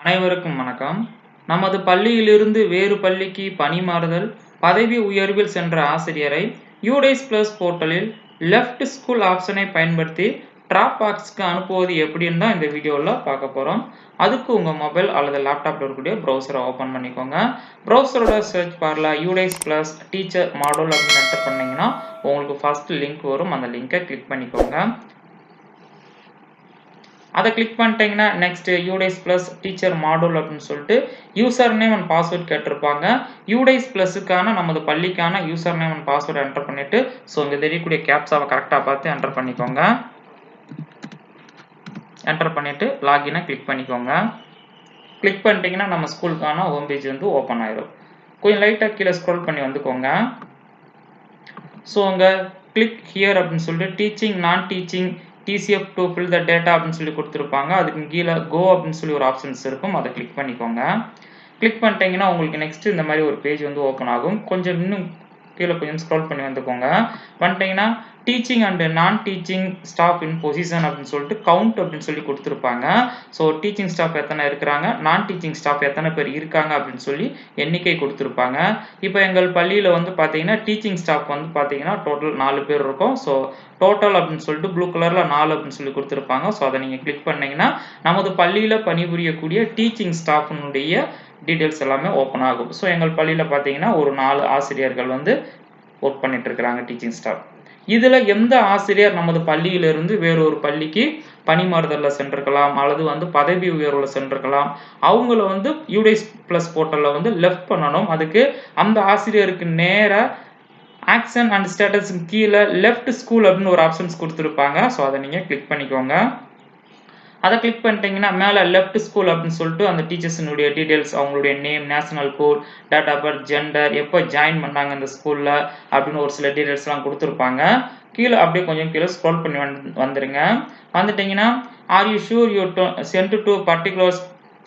அனைவருக்கும் வணக்கம். நமது பள்ளியிலிருந்து வேறு பள்ளிக்கு பணி மாறுதல் பதவி உயர்வில் சென்ற ஆசிரியரை யூடைஸ் பிளஸ் போர்ட்டலில் லெஃப்ட் ஸ்கூல் ஆப்ஷனை பயன்படுத்தி ட்ராப் பாக்ஸ்க்கு அனுப்புவது எப்படின்னு தான் இந்த வீடியோவில் பார்க்க போகிறோம் அதுக்கு உங்கள் மொபைல் அல்லது லேப்டாப்பில் இருக்கக்கூடிய ப்ரௌசரை ஓப்பன் பண்ணிக்கோங்க. ப்ரௌசரோட சர்ச் பாரில் யூடைஸ் ப்ளஸ் டீச்சர் மாடல் அப்படின்னு என்டர் பண்ணிங்கன்னா உங்களுக்கு ஃபர்ஸ்ட் லிங்க் வரும். அந்த லிங்கை கிளிக் பண்ணிக்கோங்க. அதை கிளிக் பண்ணிட்டீங்கன்னா next UDISE plus teacher module அப்படின்னு சொல்லிட்டு யூசர் நேம் அண்ட் பாஸ்வேர்ட் கேட்டிருப்பாங்க. யூடைஸ் ப்ளஸுக்கான நமது பள்ளிக்கான user name and password enter பண்ணிட்டு ஸோ இங்கே தெரியக்கூடிய கேப்ஸாவை கரெக்டாக பார்த்து என்டர் பண்ணிக்கோங்க. என்டர் பண்ணிட்டு லாகினை கிளிக் பண்ணிக்கோங்க. கிளிக் பண்ணிட்டீங்கன்னா நம்ம ஸ்கூலுக்கான ஹோம் பேஜ் வந்து ஓப்பன் ஆயிடும் கொஞ்சம் லைட்டாக கீழே ஸ்க்ரோல் பண்ணி வந்துக்கோங்க. ஸோ அங்கே கிளிக் ஹியர் அப்படின்னு சொல்லிட்டு teaching non teaching TCF to fill the data அப்படின்னு சொல்லி கொடுத்துருப்பாங்க. அதுக்கு கீழே கோ அப்படின்னு சொல்லி ஒரு ஆப்ஷன்ஸ் இருக்கும். அதை கிளிக் பண்ணிக்கோங்க. கிளிக் பண்ணிட்டீங்கன்னா உங்களுக்கு நெக்ஸ்ட் இந்த மாதிரி ஒரு பேஜ் வந்து ஓப்பன் ஆகும். கொஞ்சம் இன்னும் கீழே கொஞ்சம் ஸ்க்ரோல் பண்ணி வந்துக்கோங்க. பண்ணிட்டீங்கன்னா teaching and non teaching staff in position அப்படின்னு சொல்லிட்டு கவுண்ட் அப்படின்னு சொல்லி கொடுத்துருப்பாங்க. ஸோ டீச்சிங் ஸ்டாஃப் எத்தனை இருக்கிறாங்க? நான் டீச்சிங் ஸ்டாஃப் எத்தனை பேர் இருக்காங்க அப்படின்னு சொல்லி எண்ணிக்கை கொடுத்துருப்பாங்க. இப்போ எங்கள் பள்ளியில் வந்து பார்த்தீங்கன்னா டீச்சிங் ஸ்டாஃப் வந்து பார்த்தீங்கன்னா டோட்டல் நாலு பேர் இருக்கும். ஸோ டோட்டல் அப்படின்னு சொல்லிட்டு ப்ளூ கலரில் நாலு அப்படின்னு சொல்லி கொடுத்துருப்பாங்க. ஸோ அதை நீங்கள் கிளிக் பண்ணிங்கன்னா நமது பள்ளியில் பணிபுரியக்கூடிய டீச்சிங் ஸ்டாஃபினுடைய டீட்டெயில்ஸ் எல்லாமே ஓப்பன் ஆகும். ஸோ எங்கள் பள்ளியில் பார்த்தீங்கன்னா ஒரு நாலு ஆசிரியர்கள் வந்து ஒர்க் பண்ணிட்டு இருக்கிறாங்க டீச்சிங் ஸ்டாஃப் இதில் எந்த ஆசிரியர் நமது பள்ளியிலிருந்து வேறொரு பள்ளிக்கு பணிமாறுதலில் சென்றிருக்கலாம் அல்லது வந்து பதவி உயர்வில் சென்றிருக்கலாம் அவங்கள வந்து யூடைஸ் ப்ளஸ் போர்ட்டலில் வந்து லெஃப்ட் பண்ணணும். அதுக்கு அந்த ஆசிரியருக்கு நேராக ஆக்ஷன் அண்ட் ஸ்டேட்டஸ் கீழே லெஃப்ட் ஸ்கூல் அப்படின்னு ஒரு ஆப்ஷன்ஸ் கொடுத்துருப்பாங்க. ஸோ அதை நீங்கள் கிளிக் பண்ணிக்கோங்க. அதை கிளிக் பண்ணிட்டீங்கன்னா மேலே லெஃப்ட் ஸ்கூல் அப்படின்னு சொல்லிட்டு அந்த டீச்சர்ஸினுடைய டீட்டெயில்ஸ் அவங்களுடைய name national code date of birth gender எப்போ ஜாயின் பண்ணாங்க இந்த ஸ்கூலில் அப்படின்னு ஒரு சில டீட்டெயில்ஸ்லாம் கொடுத்துருப்பாங்க. கீழே அப்படியே கொஞ்சம் கீழே ஸ்க்ரோல் பண்ணி வந்து வந்துடுங்க வந்துட்டிங்கன்னா are you sure you sent to particular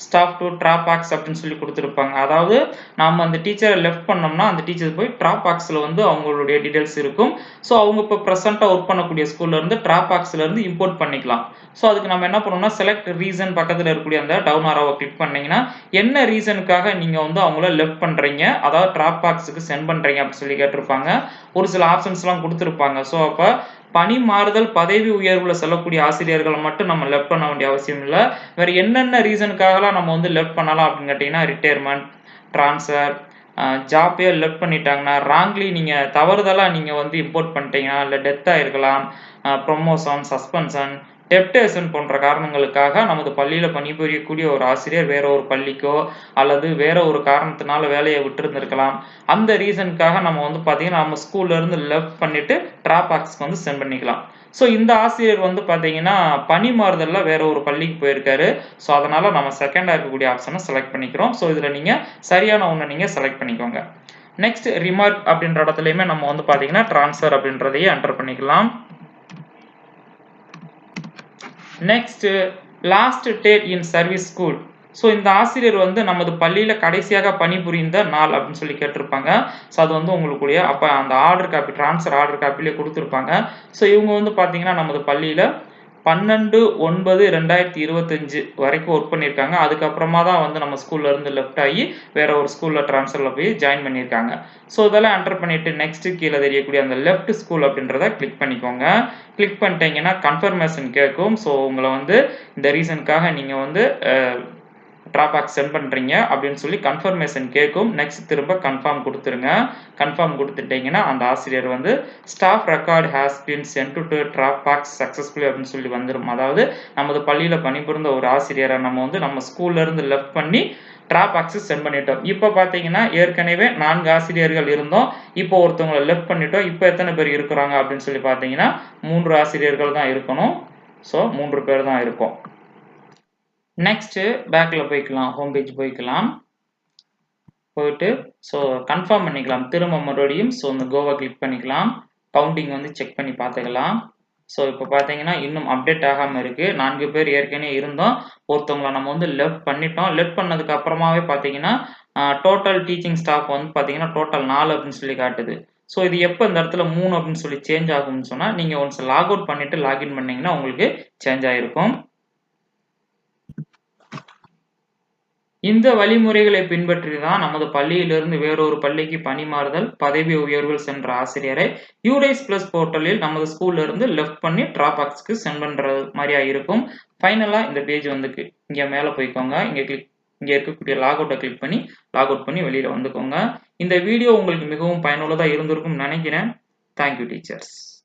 staff to drop box அப்படின்னு சொல்லி கொடுத்துருப்பாங்க. அதாவது நாம் அந்த டீச்சரை லெஃப்ட் பண்ணோம்னா அந்த டீச்சர் போய் ட்ராப் பாக்ஸில் வந்து அவங்களுடைய டீட்டெயில்ஸ் இருக்கும். ஸோ அவங்க இப்போ ப்ரெசென்ட்டாக ஒர்க் பண்ணக்கூடிய ஸ்கூல்லேருந்து ட்ராப் பாக்ஸ்லேருந்து இம்போர்ட் பண்ணிக்கலாம். ஸோ அதுக்கு நம்ம என்ன பண்ணோம்னா செலக்ட் ரீசன் பக்கத்தில் இருக்கக்கூடிய அந்த டவுன் ஆரோவை கிளிக் பண்ணிங்கன்னா என்ன ரீசனுக்காக நீங்கள் வந்து அவங்கள லெஃப்ட் பண்ணுறீங்க அதாவது ட்ராப் பாக்ஸுக்கு சென்ட் பண்ணுறீங்க அப்படின்னு சொல்லி கேட்டிருப்பாங்க. ஒரு சில ஆப்ஷன்ஸ்லாம் கொடுத்துருப்பாங்க. ஸோ அப்போ பணி மாறுதல் பதவி உயர்வுல செல்லக்கூடிய ஆசிரியர்களை மட்டும் நம்ம லெஃப்ட் பண்ண வேண்டிய அவசியம் இல்லை. வேற என்னென்ன ரீசனுக்காகலாம் நம்ம வந்து லெஃப்ட் பண்ணலாம் அப்படின்னு கேட்டிங்கன்னா ரிட்டையர்மெண்ட் ட்ரான்ஸ்ஃபர் ஜாப்பே லெஃப்ட் பண்ணிட்டாங்கன்னா ராங்லி நீங்கள் தவறுதலாக நீங்கள் வந்து இம்போர்ட் பண்ணிட்டீங்கன்னா இல்லை டெத் இருக்கலாம். ப்ரொமோஷன் சஸ்பென்ஷன் டெப்டேஷன் போன்ற காரணங்களுக்காக நமது பள்ளியில் பணிபுரியக்கூடிய ஒரு ஆசிரியர் வேற ஒரு பள்ளிக்கோ அல்லது வேற ஒரு காரணத்தினால வேலையை விட்டுருந்துருக்கலாம். அந்த ரீசனுக்காக நம்ம வந்து பார்த்தீங்கன்னா நம்ம ஸ்கூல்லேருந்து லெஃப்ட் பண்ணிட்டு ட்ராப் பாக்ஸ்க்கு வந்து சென்ட் பண்ணிக்கலாம். ஸோ இந்த ஆசிரியர் வந்து பார்த்தீங்கன்னா பணி மாறுதலில் வேற ஒரு பள்ளிக்கு போயிருக்காரு. ஸோ அதனால நம்ம செகண்டாக இருக்கக்கூடிய ஆப்ஷனை செலக்ட் பண்ணிக்கிறோம். ஸோ இதில் நீங்கள் சரியான ஒன்று நீங்கள் செலக்ட் பண்ணிக்கோங்க. நெக்ஸ்ட் ரிமார்க் அப்படின்ற இடத்துலையுமே நம்ம வந்து பார்த்தீங்கன்னா ட்ரான்ஸ்ஃபர் அப்படின்றதையே என்டர் பண்ணிக்கலாம். Next last date in service school so இந்த ஆசிரியர் வந்து நமது பள்ளியில் கடைசியாக பணிபுரிந்த நாள் அப்படின்னு சொல்லி கேட்டிருப்பாங்க. ஸோ அது வந்து உங்களுக்குடைய அப்போ அந்த ஆர்டர் காப்பி ட்ரான்ஸ்ஃபர் ஆர்டர் காப்பிலே கொடுத்துருப்பாங்க. ஸோ இவங்க வந்து பார்த்தீங்கன்னா நமது பள்ளியில் பன்னெண்டு ஒன்பது ரெண்டாயிரத்தி இருபத்தஞ்சு வரைக்கும் ஒர்க் பண்ணியிருக்காங்க. அதுக்கப்புறமா தான் வந்து நம்ம ஸ்கூல்ல இருந்து லெஃப்ட் ஆகி வேற ஒரு ஸ்கூல்ல ட்ரான்ஸ்ஃபர்ல போய் ஜாயின் பண்ணியிருக்காங்க. ஸோ இதெல்லாம் என்டர் பண்ணிட்டு நெக்ஸ்ட் கீழே தெரியக்கூடிய அந்த லெஃப்ட் ஸ்கூல் அப்படின்றத கிளிக் பண்ணிக்கோங்க. கிளிக் பண்ணிட்டீங்கன்னா கன்ஃபர்மேஷன் கேட்கும். ஸோ உங்களை வந்து இந்த ரீசனுக்காக நீங்கள் வந்து டிராபேக் சென்ட் பண்ணுறீங்க அப்படின்னு சொல்லி கன்ஃபர்மேஷன் கேட்கும். நெக்ஸ்ட் திரும்ப கன்ஃபார்ம் கொடுத்துருங்க. கன்ஃபார்ம் கொடுத்துட்டீங்கன்னா அந்த ஆசிரியர் வந்து staff record has been sent to dropbox successfully அப்படின்னு சொல்லி வந்துடும் அதாவது நமது பள்ளியில் பணிபுரிந்த ஒரு ஆசிரியரை நம்ம வந்து நம்ம ஸ்கூல்லேருந்து லெஃப்ட் பண்ணி ட்ராப் ஆக்சஸ் சென்ட் பண்ணிட்டோம். இப்போ பார்த்தீங்கன்னா ஏற்கனவே நான்கு ஆசிரியர்கள் இருந்தோம். இப்போ ஒருத்தவங்களை லெஃப்ட் பண்ணிட்டோம். இப்போ எத்தனை பேர் இருக்கிறாங்க அப்படின்னு சொல்லி பார்த்தீங்கன்னா மூன்று ஆசிரியர்கள் தான் இருக்கணும். ஸோ மூன்று பேர் தான் இருக்கும். நெக்ஸ்ட்டு பேக்கில் போய்க்கலாம் ஹோம் பேஜ் போய்க்கலாம். போயிட்டு ஸோ கன்ஃபார்ம் பண்ணிக்கலாம். திரும்ப மறுபடியும் ஸோ இந்த கோவா கிளிக் பண்ணிக்கலாம். கவுண்டிங் வந்து செக் பண்ணி பார்த்துக்கலாம். ஸோ இப்போ பார்த்தீங்கன்னா இன்னும் அப்டேட் ஆகாமல் இருக்குது நான்கு பேர் ஏற்கனவே இருந்தோம். ஒருத்தவங்களை நம்ம வந்து லெஃப்ட் பண்ணிட்டோம். லெஃப்ட் பண்ணதுக்கு அப்புறமாவே பார்த்தீங்கன்னா டோட்டல் டீச்சிங் ஸ்டாஃப் வந்து பார்த்தீங்கன்னா டோட்டல் நாலு அப்படின்னு சொல்லி காட்டுது. ஸோ இது எப்போ இந்த இடத்துல மூணு அப்படின்னு சொல்லி சேஞ்ச் ஆகும்னு சொன்னால் நீங்கள் ஒன்ஸ் லாக் அவுட் பண்ணிவிட்டு லாகின் பண்ணிங்கன்னா உங்களுக்கு சேஞ்ச் ஆகிருக்கும் இந்த வழிமுறைகளை பின்பற்றி தான் நமது பள்ளியிலிருந்து வேறொரு பள்ளிக்கு பணிமாறுதல் பதவி உயர்வில் சென்ற ஆசிரியரை யூடைஸ் பிளஸ் போர்ட்டலில் நமது ஸ்கூல்ல இருந்து லெஃப்ட் பண்ணி ட்ராப் பாக்ஸ்க்கு சென்ட் பண்றது மாதிரியா இருக்கும். ஃபைனலா இந்த பேஜ் வந்து இங்க மேல போய்க்கோங்க. இங்க கிளிக் இங்கே இருக்கக்கூடிய லாக் அவுட்டை கிளிக் பண்ணி லாக் அவுட் பண்ணி வெளியில வந்துக்கோங்க. இந்த வீடியோ உங்களுக்கு மிகவும் பயனுள்ளதாக இருந்திருக்கும் நினைக்கிறேன். Thank you teachers